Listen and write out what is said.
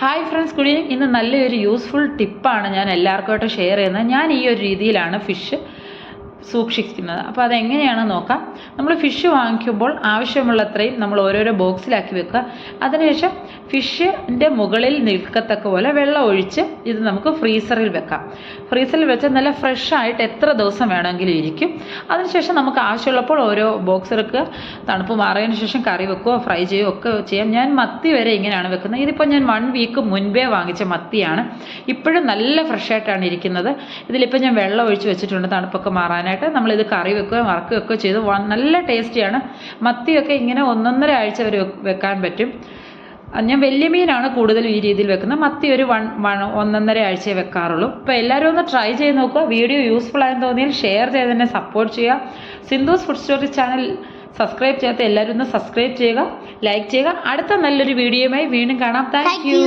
Hi friends evening ഇന്ന് നല്ലൊരു useful ടിപ്പാണ് ഞാൻ എല്ലാവർക്കുമായിട്ട് ഷെയർ ചെയ്യുന്നത്. ഞാൻ ഈ ഒരു രീതിയിലാണ് ഫിഷ് സൂക്ഷിക്കുന്നത്. അപ്പോൾ അതെങ്ങനെയാണ് നോക്കാം. നമ്മൾ ഫിഷ് വാങ്ങിക്കുമ്പോൾ ആവശ്യമുള്ളത്രയും നമ്മൾ ഓരോരോ ബോക്സിലാക്കി വെക്കുക. അതിനുശേഷം ഫിഷിന്റെ മുകളിൽ നിൽക്കത്തക്ക പോലെ വെള്ളം ഒഴിച്ച് ഇത് നമുക്ക് ഫ്രീസറിൽ വെക്കാം. ഫ്രീസറിൽ വെച്ച് നല്ല ഫ്രഷ് ആയിട്ട് എത്ര ദിവസം വേണമെങ്കിലും ഇരിക്കും. അതിനുശേഷം നമുക്ക് ആവശ്യമുള്ളപ്പോൾ ഓരോ ബോക്സ് എടുക്കുക തണുപ്പ് മാറിയതിന് ശേഷം കറി വെക്കുകയോ ഫ്രൈ ചെയ്യുകയോ ഒക്കെ ചെയ്യാം. ഞാൻ മത്തി വരെ ഇങ്ങനെയാണ് വെക്കുന്നത്. ഇതിപ്പോൾ ഞാൻ വൺ വീക്ക് മുൻപേ വാങ്ങിച്ച മത്തിയാണ്. ഇപ്പോഴും നല്ല ഫ്രഷ് ആയിട്ടാണ് ഇരിക്കുന്നത്. ഇതിലിപ്പോൾ ഞാൻ വെള്ളം ഒഴിച്ച് വെച്ചിട്ടുണ്ട്. തണുപ്പൊക്കെ മാറാനായിട്ട് നമ്മളിത് കറി വെക്കുകയോ വറക്കുകയൊക്കെ ചെയ്ത് നല്ല ടേസ്റ്റിയാണ് മത്തിയൊക്കെ ഇങ്ങനെ ഒന്നൊന്നര ആഴ്ച വരെ വെക്കാൻ പറ്റും. ഞാൻ വലിയ മീനാണ് കൂടുതലും ഈ രീതിയിൽ വെക്കുന്നത്. മത്തി ഒരു വൺ വൺ ഒന്നൊന്നര ആഴ്ചയെ വെക്കാറുള്ളൂ. അപ്പോൾ എല്ലാവരും ഒന്ന് ട്രൈ ചെയ്ത് നോക്കുക. വീഡിയോ യൂസ്ഫുൾ ആയെന്ന് തോന്നിയാൽ ഷെയർ ചെയ്ത് തന്നെ സപ്പോർട്ട് ചെയ്യുക. Sindhu's food story channel subscribe ചെയ്യാത്ത എല്ലാവരും ഒന്ന് സബ്സ്ക്രൈബ് ചെയ്യുക ലൈക്ക് ചെയ്യുക. അടുത്ത നല്ലൊരു വീഡിയോയുമായി വീണ്ടും കാണാം. Thank you